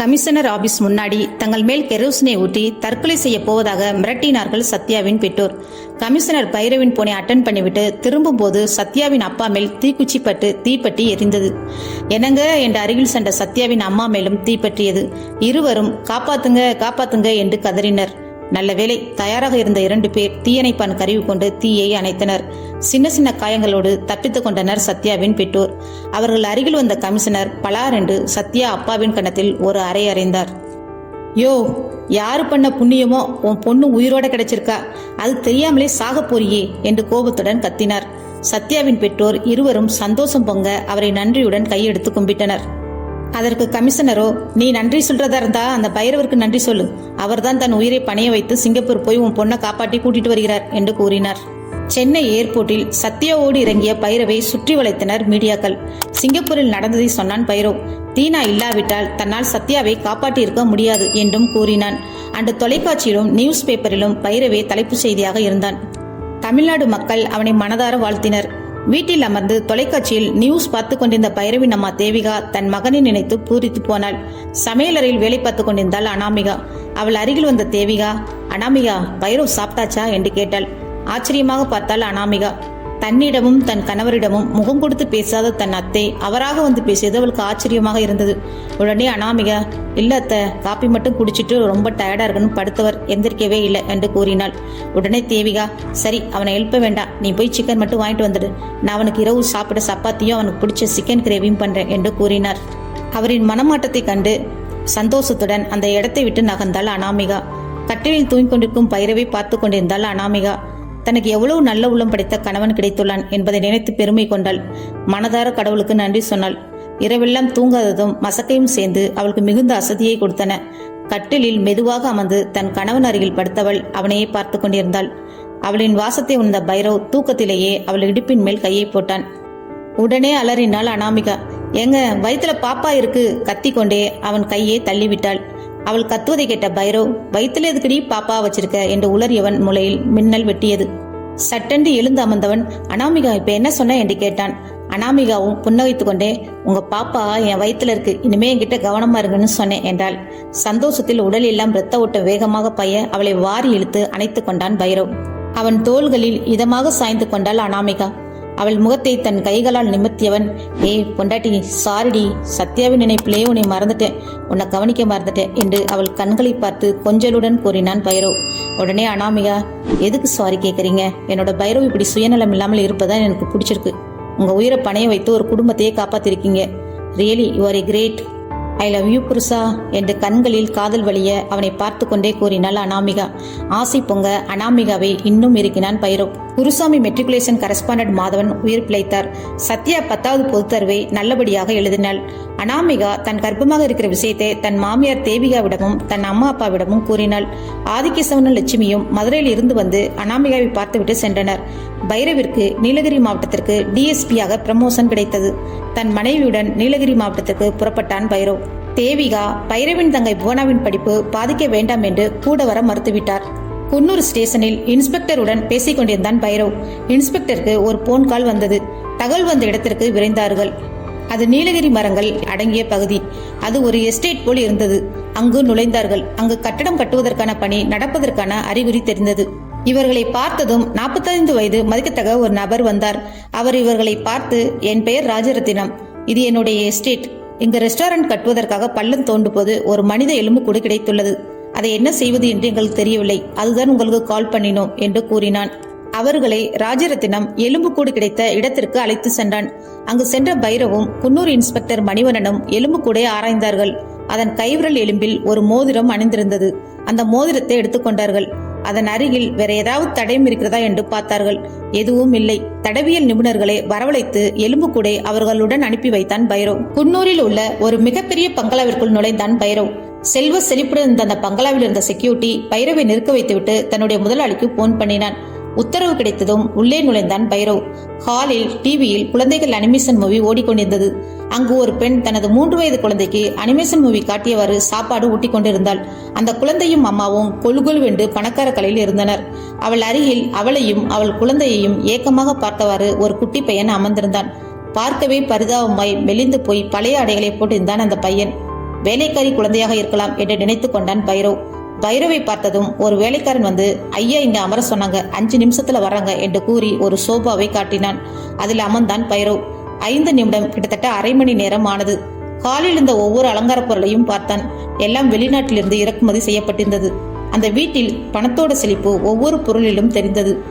Commissioner office முன்னாடி தங்கள் மேல் கெரோசினை ஊற்றி தற்கொலை செய்ய போவதாக மிரட்டினார்கள் சத்யாவின் பெற்றோர். கமிஷனர் பைரவின் போனை அட்டன் பண்ணிவிட்டு திரும்பும்போது சத்யாவின் அப்பா மேல் தீக்குச்சி பட்டு தீப்பற்றி எரிந்தது. எனங்க என்ற அருகில் சென்ற சத்யாவின் அம்மா மேலும் தீப்பற்றியது இருவரும் காப்பாத்துங்க காப்பாத்துங்க என்று கதறினர். நல்ல வேளை தயாராக இருந்த இரண்டு பேர் தீயணைப்பான் கருவி கொண்டு தீயை அணைத்தனர். சின்ன சின்ன காயங்களோடு தப்பித்துக் கொண்டனர் சத்யாவின் பெற்றோர். அவர்கள் அருகில் வந்த கமிஷனர் பலார் என்று சத்யா அப்பாவின் கன்னத்தில் ஒரு அறை அறைந்தார். யோ யாரு பண்ண புண்ணியமோ உன் பொண்ணு உயிரோட கிடைச்சிருக்கா? அது தெரியாமலே சாக போறியே என்று கோபத்துடன் கத்தினார். சத்யாவின் பெற்றோர் இருவரும் சந்தோஷம் பொங்க அவரை நன்றியுடன் கையெடுத்து கும்பிட்டனர். அதற்கு கமிஷனரோ நீ நன்றி சொல்றதா இருந்தா அந்த பைரவருக்கு நன்றி சொல்லு. அவர்தான் தன் உயிரை பணைய வைத்து சிங்கப்பூர் போய் உன் பொண்ணை காப்பாற்றி கூட்டிட்டு வருகிறார் என்று கூறினார். சென்னை ஏர்போர்ட்டில் சத்யாவோடு இறங்கிய பைரவை சுற்றி வளைத்தனர் மீடியாக்கள். சிங்கப்பூரில் நடந்ததை சொன்னான் பைரவ் தீனா இல்லாவிட்டால் தன்னால் சத்யாவை காப்பாற்றி இருக்க முடியாது என்றும் கூறினான். அன்று தொலைக்காட்சியிலும் நியூஸ் பேப்பரிலும் பைரவே தலைப்புச் செய்தியாக இருந்தான். தமிழ்நாடு மக்கள் அவனை மனதார வாழ்த்தினர். வீட்டில் அமர்ந்து தொலைக்காட்சியில் நியூஸ் பார்த்து கொண்டிருந்த பைரவின் அம்மா தேவிகா தன் மகனை நினைத்து பூரித்து போனாள். சமையலறையில் வேலை பார்த்து கொண்டிருந்தாள் அனாமிகா. அவள் அருகில் வந்த தேவிகா அனாமிகா பைரவ் சாப்பிட்டாச்சா? என்று கேட்டாள். ஆச்சரியமாக பார்த்தாள் அனாமிகா. தன்னிடமும் தன் கணவரிடமும் முகம் கொடுத்து பேசாத தன் அத்தை அவராக வந்து பேசியது அவளுக்கு ஆச்சரியமாக இருந்தது. உடனே அனாமிகா இல்ல அத்தை காப்பி மட்டும் குடிச்சிட்டு ரொம்ப டயர்டா இருக்குன்னு படுத்தவர் எந்திரிக்கவே இல்லை என்று கூறினாள். உடனே தேவிகா சரி அவனை எழுப்ப வேண்டாம். நீ போய் சிக்கன் மட்டும் வாங்கிட்டு வந்துடு. நான் அவனுக்கு இரவு சாப்பிட சப்பாத்தியும் அவனுக்கு பிடிச்ச சிக்கன் கிரேவியும் பண்றேன் என்று கூறினார். அவரின் மனமாட்டத்தை கண்டு சந்தோஷத்துடன் அந்த இடத்தை விட்டு நகர்ந்தாள் அனாமிகா. கட்டிலில் தூங்கிக் கொண்டிருக்கும் பயிரவை பார்த்து கொண்டிருந்தாள் அனாமிகா. தனக்கு எவ்வளவு நல்ல உள்ளம் படைத்த கணவன் கிடைத்துள்ளான் என்பதை நினைத்து பெருமை கொண்டாள். மனதார கடவுளுக்கு நன்றி சொன்னாள். இரவெல்லாம் தூங்காததும் மசக்கையும் சேர்ந்து அவளுக்கு மிகுந்த அசதியை கொடுத்தன. கட்டிலில் மெதுவாக அமர்ந்து தன் கணவன் அருகில் படுத்தவள் அவனையே பார்த்து கொண்டிருந்தாள். அவளின் வாசத்தை உணர்ந்த பைரவ் தூக்கத்திலேயே அவள் இடுப்பின் மேல் கையை போட்டான். உடனே அலறினாள் அனாமிகா. ஏங்க வயிற்றுல பாப்பா இருக்கு கத்தி கொண்டே அவன் கையை தள்ளிவிட்டாள். அவள் கத்துவதை கேட்ட பைரவ் வயிற்றுல எதுக்கடி பாப்பா வச்சிருக்க? என்று உளறியவன் முலையில் மின்னல் வெட்டியது. சட்டென்று எழுந்து அமர்ந்தவன் அனாமிகா இப்ப என்ன சொன்ன? என்று கேட்டான். அனாமிகாவும் புன்னகைத்து கொண்டே உங்க பாப்பா என் வயிற்றுல இருக்கு இனிமே என்கிட்ட கவனமா இருக்குன்னு சொன்னேன் என்றாள். சந்தோஷத்தில் உடல் எல்லாம் இரத்த ஓட்டம் வேகமாக பைய அவளை வாரி இழுத்து அணைத்து கொண்டான் பைரவ் அவன் தோள்களில் இதமாக சாய்ந்து கொண்டாள் அனாமிகா. அவள் முகத்தை தன் கைகளால் நிமித்தியவன் ஏய் பொண்டாட்டி சாரிடி சத்யாவின் நினைப்பிலே உன்னை மறந்துட்டேன். உன்னை கவனிக்க மறந்துட்டேன் என்று அவள் கண்களை பார்த்து கொஞ்சலுடன் கூறினான் பைரவ் உடனே அனாமிகா எதுக்கு சாரி கேட்குறீங்க என்னோட பைரவ் இப்படி சுயநலம் இல்லாமல் இருப்பதான் எனக்கு பிடிச்சிருக்கு. உங்கள் உயிரை பணைய வைத்து ஒரு குடும்பத்தையே காப்பாத்திருக்கீங்க. Really you are a great I love you புருஷா என்று கண்களில் காதல் வழிய அவனை பார்த்து கொண்டே கூறினாள் அனாமிகா. ஆசை பொங்க அனாமிகாவை இன்னும் இருக்கினான் பைரவ் குருசாமி மெட்ரிகுலேஷன் கரஸ்பாண்டன்ட் மாதவன் உயிர் பிழைத்தார். சத்யா பத்தாவது பொதுத்தருவை நல்லபடியாக எழுதினாள். அனாமிகா தன் கர்ப்பமாக இருக்கிற விஷயத்தை தன் மாமியார் தேவிகாவிடமும் தன் அம்மா அப்பாவிடமும் கூறினாள். ஆதிகேசவனும் லட்சுமியும் மதுரையில் இருந்து வந்து அனாமிகாவை பார்த்துவிட்டு சென்றனர். பைரவிற்கு நீலகிரி மாவட்டத்திற்கு டிஎஸ்பியாக ப்ரமோஷன் கிடைத்தது. தன் மனைவியுடன் நீலகிரி மாவட்டத்திற்கு புறப்பட்டான் பைரவ். தேவிகா பைரவின் தங்கை புவனாவின் படிப்பு பாதிக்க வேண்டாம் என்று கூட வர மறுத்துவிட்டார். குன்னூர் ஸ்டேஷனில் இன்ஸ்பெக்டருடன் பேசிக் கொண்டிருந்தான் பைரவ். இன்ஸ்பெக்டருக்கு ஒரு போன் கால் வந்தது. தகவல் வந்த இடத்திற்கு விரைந்தார்கள். அது நீலகிரி மரங்கள் அடங்கிய பகுதி. அது ஒரு எஸ்டேட் போல் இருந்தது. அங்கு நுழைந்தார்கள். அங்கு கட்டடம் கட்டுவதற்கான பணி நடப்பதற்கான அறிகுறி தெரிந்தது. இவர்களை பார்த்ததும் நாற்பத்தைந்து வயது மதிக்கத்தக்க ஒரு நபர் வந்தார். அவர் இவர்களை பார்த்து என் பெயர் ராஜரத்தினம். இது என்னுடைய எஸ்டேட். இங்கு ரெஸ்டாரண்ட் கட்டுவதற்காக பள்ளம் தோண்டும் போது ஒரு மனித எலும்பு கூட கிடைத்துள்ளது. அதை என்ன செய்வது என்று எங்களுக்கு தெரியவில்லை. அதுதான் உங்களுக்கு கால் பண்ணினோம் என்று கூறினான். அவர்களை ராஜரத்தினம் எலும்புக்கூடு கிடைத்த இடத்திற்கு அழைத்து சென்றான். அங்கு சென்ற பைரவும் குன்னூர் இன்ஸ்பெக்டர் மணிவனனும் எலும்புக்கூடை ஆராய்ந்தார்கள். அதன் கைவிரல் எலும்பில் ஒரு மோதிரம் அணிந்திருந்தது. அந்த மோதிரத்தை எடுத்துக்கொண்டார்கள் அதன் அருகில் வேற ஏதாவது தடயம் இருக்கிறதா என்று பார்த்தார்கள். எதுவும் இல்லை. தடவியல் நிபுணர்களை வரவழைத்து எலும்புக்கூடை அவர்களுடன் அனுப்பி வைத்தான் பைரவ். குன்னூரில் உள்ள ஒரு மிகப்பெரிய பங்களாவிற்குள் நுழைந்தான் பைரவ். செல்வ செழிப்புடன் இருந்த அந்த பங்களாவில் இருந்த செக்யூரிட்டி பைரவை நிற்க வைத்துவிட்டு தன்னுடைய முதலாளிக்கு போன் பண்ணினான். உத்தரவு கிடைத்ததும் உள்ளே நுழைந்தான் பைரவ். ஹாலில் டிவியில் குழந்தைகள் அனிமேஷன் மூவி ஓடிக்கொண்டிருந்தது. அங்கு ஒரு பெண் தனது மூன்று வயது குழந்தைக்கு அனிமேஷன் மூவி காட்டியவாறு சாப்பாடு ஊட்டிக் கொண்டிருந்தாள். அந்த குழந்தையும் அம்மாவும் கொழுகொழுவென்று பணக்கார கலையில் இருந்தனர். அவள் அருகில் அவளையும் அவள் குழந்தையையும் ஏக்கமாக பார்த்தவாறு ஒரு குட்டி பையன் அமர்ந்திருந்தான். பார்க்கவே பரிதாபமாய் மெலிந்து போய் பழைய ஆடைகளை போட்டிருந்தான் அந்த பையன். வேலைக்காரி குழந்தையாக இருக்கலாம் என்று நினைத்து கொண்டான் பைரவ். பைரவை பார்த்ததும் ஒரு வேலைக்காரன் வந்து ஐயா இங்க அமர சொன்னாங்க. அஞ்சு நிமிஷத்துல வர்றாங்க என்று கூறி ஒரு சோபாவை காட்டினான். அதில் அமர்ந்தான் பைரவ். ஐந்து நிமிடம் கிட்டத்தட்ட அரை மணி நேரம் ஆனது. ஹாலில் இருந்த ஒவ்வொரு அலங்கார பொருளையும் பார்த்தான். எல்லாம் வெளிநாட்டிலிருந்து இறக்குமதி செய்யப்பட்டிருந்தது. அந்த வீட்டில் பணத்தோட செழிப்பு ஒவ்வொரு பொருளிலும் தெரிந்தது.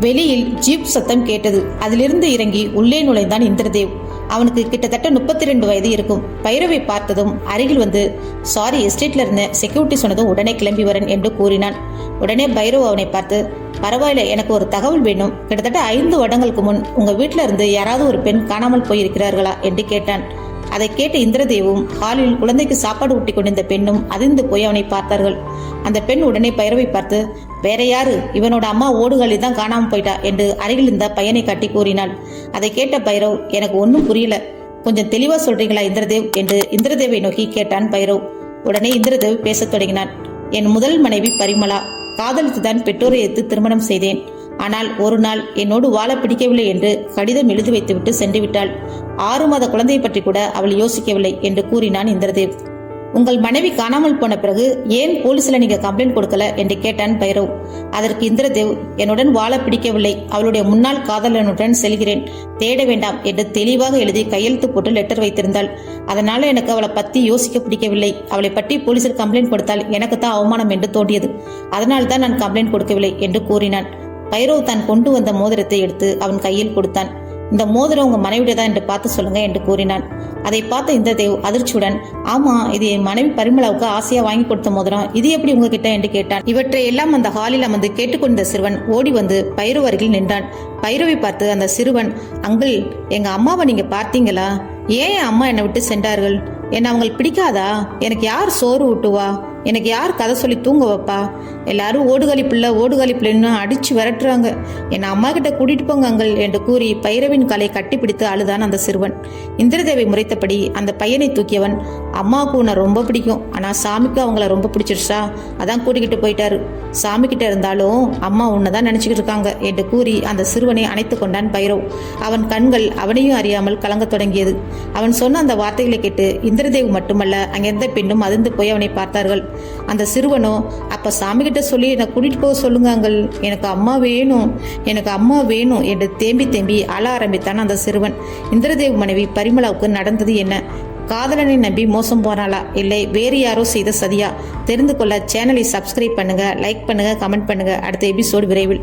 வெளியில் ஜீப் சத்தம் கேட்டது. அதிலிருந்து இறங்கி உள்ளே நுழைந்தான் இந்திரதேவ். அவனுக்கு கிட்டத்தட்ட முப்பத்தி ரெண்டு வயது இருக்கும். பைரவை பார்த்ததும் அருகில் வந்து சாரி எஸ்டேட்ல இருந்த செக்யூரிட்டி சொன்னதும் உடனே கிளம்பி வரேன் என்று கூறினான். உடனே பைரவ் அவனை பார்த்து பரவாயில்ல எனக்கு ஒரு தகவல் வேணும். கிட்டத்தட்ட ஐந்து வருடங்களுக்கு முன் உங்க வீட்டில இருந்து யாராவது ஒரு பெண் காணாமல் போயிருக்கிறார்களா? என்று கேட்டான். அதை கேட்ட இந்திரதேவும் ஹாலில் குழந்தைக்கு சாப்பாடு ஊட்டி கொண்டிருந்த பெண்ணும் அதிர்ந்து போய் அவனை பார்த்தார்கள். அந்த பெண் உடனே பைரவை பார்த்து வேற யாரு? இவனோட அம்மா ஓடுகளில் தான் காணாம போயிட்டா? என்று அருகில் இருந்த பையனை காட்டி கூறினாள். அதை கேட்ட பைரவ் எனக்கு ஒன்றும் புரியல. கொஞ்சம் தெளிவா சொல்றீங்களா இந்திரதேவ்? என்று இந்திரதேவை நோக்கி கேட்டான் பைரவ். உடனே இந்திரதேவ் பேசத் தொடங்கினான். என் முதல் மனைவி பரிமளா. காதலித்துதான் பெற்றோரை எடுத்து திருமணம் செய்தேன். ஆனால் ஒரு நாள் என்னோடு வாழ பிடிக்கவில்லை என்று கடிதம் எழுதி வைத்துவிட்டு சென்று விட்டாள் ஆறு மாத குழந்தையை பற்றி கூட அவள் யோசிக்கவில்லை என்று கூறினான் இந்திரதேவ். உங்கள் மனைவி காணாமல் போன பிறகு ஏன் போலீஸ்ல நீங்க கம்ப்ளைண்ட் கொடுக்கல என்று கேட்டான் பைரவ். அதற்கு இந்திரதேவ் என்னுடன் வாழ பிடிக்கவில்லை. அவளுடைய முன்னாள் காதலனுடன் செல்கிறேன். தேட வேண்டாம் என்று தெளிவாக எழுதி கையெழுத்து போட்டு லெட்டர் வைத்திருந்தாள். அதனால எனக்கு அவளை பத்தி யோசிக்க பிடிக்கவில்லை. அவளை பற்றி போலீசில் கம்ப்ளைண்ட் கொடுத்தால் எனக்கு தான் அவமானம் என்று தோன்றியது. அதனால் தான் நான் கம்ப்ளைண்ட் கொடுக்கவில்லை என்று கூறினான். பைரவ் தான் கொண்டு வந்த மோதிரத்தை எடுத்து அவன் கையில் கொடுத்தான். இந்த மோதிரம் உங்க மனைவியுடையதா என்று பார்த்து சொல்லுங்க என்று கூறினான். அதை பார்த்த இந்திரதேவ் அதிர்ச்சியுடன் ஆமா இது என் மனைவி பரிமளாவுக்கு ஆசையா வாங்கி கொடுத்த மோதிரம். இது எப்படி உங்ககிட்ட என்று கேட்டான். இவற்றை எல்லாம் அந்த ஹாலில் அமர்ந்து கேட்டுக்கொண்ட சிறுவன் ஓடி வந்து பைரவ் அருகில் நின்றான். பைரவை பார்த்து அந்த சிறுவன் அங்கிள் எங்க அம்மாவை நீங்க பார்த்தீங்களா? ஏன் என் அம்மா என்னை விட்டு சென்றார்கள்? என்ன அவங்களுக்கு பிடிக்காதா? எனக்கு யார் சோறு ஊட்டுவா? எனக்கு யார் கதை சொல்லி தூங்க வைப்பா? எல்லாரும் ஓடுகாலி பிள்ளை ஓடுகாலி பிள்ளைன்னு அடிச்சு விரட்டுறாங்க. என்னை அம்மா கிட்ட கூட்டிட்டு போங்க அங்கள் என்று கூறி பைரவின் காலை கட்டிப்பிடித்து அழுதான் அந்த சிறுவன். இந்திரதேவை முறைத்தபடி அந்த பையனை தூக்கியவன் அம்மாவுக்கு உன்னை ரொம்ப பிடிக்கும். ஆனால் சாமிக்கு அவங்கள ரொம்ப பிடிச்சிருச்சா? அதான் கூட்டிக்கிட்டு போயிட்டாரு. சாமி கிட்ட இருந்தாலும் அம்மா உன்னை தான் நினச்சிக்கிட்டு இருக்காங்க என்று கூறி அந்த சிறுவனை அணைத்து கொண்டான் பைரவ். அவன் கண்கள் அவனையும் அறியாமல் கலங்க தொடங்கியது. அவன் சொன்ன அந்த வார்த்தைகளை கேட்டு இந்திரதேவ் மட்டுமல்ல அங்கிருந்த பெண்ணும் அதிர்ந்து போய் அவனை பார்த்தார்கள். அந்த சிறுவனோ அப்போ சாமிக்கிட்ட சொல்லி என்னை கூட்டிகிட்டு போக சொல்லுங்கள் எனக்கு அம்மா வேணும். எனக்கு அம்மா வேணும் என்று தேம்பி தேம்பி அழ ஆரம்பித்தான் அந்த சிறுவன். இந்திரதேவ் மனைவி பரிமளாவுக்கு நடந்தது என்ன? காதலனை நம்பி மோசம் போனாளா? இல்லை வேறு யாரோ செய்த சதியா? தெரிந்து கொள்ள சேனலை சப்ஸ்கிரைப் பண்ணுங்கள் லைக் பண்ணுங்க கமெண்ட் பண்ணுங்கள் அடுத்த எபிசோடு விரைவில்.